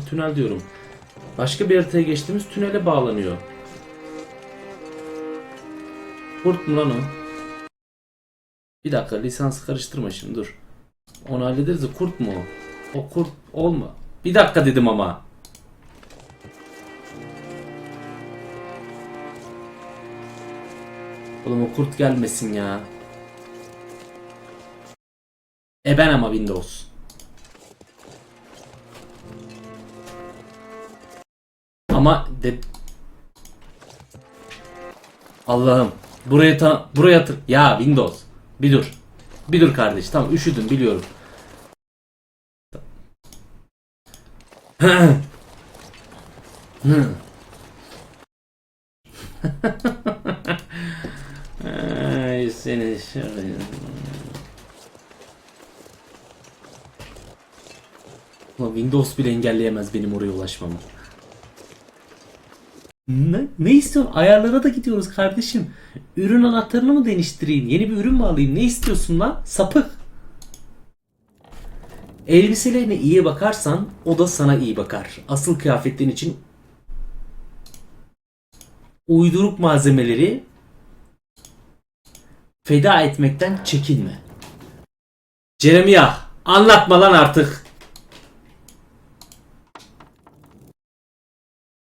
Tünel diyorum. Başka bir haritaya geçtiğimiz tünele bağlanıyor. Kurt mu lan o? Bir dakika lisans karıştırma şimdi dur. Onu hallederiz de kurt mu o? Kurt olma. Bir dakika dedim ama. Oğlum o kurt gelmesin ya. E ben ama Windows. Ama de... Allah'ım. Buraya ta buraya. Ya Windows. Bir dur. Bir dur kardeş. Tamam üşüdüm biliyorum. Ay seni şöyle. Windows bile engelleyemez benim oraya ulaşmamı. Ne, ne istiyorsun? Ayarlara da gidiyoruz kardeşim. Ürün anahtarını mı değiştireyim? Yeni bir ürün mü alayım? Ne istiyorsun lan? Sapık. Elbiselerine iyi bakarsan o da sana iyi bakar. Asıl kıyafetlerin için uyduruk malzemeleri feda etmekten çekinme. Jeremiah anlatma lan artık.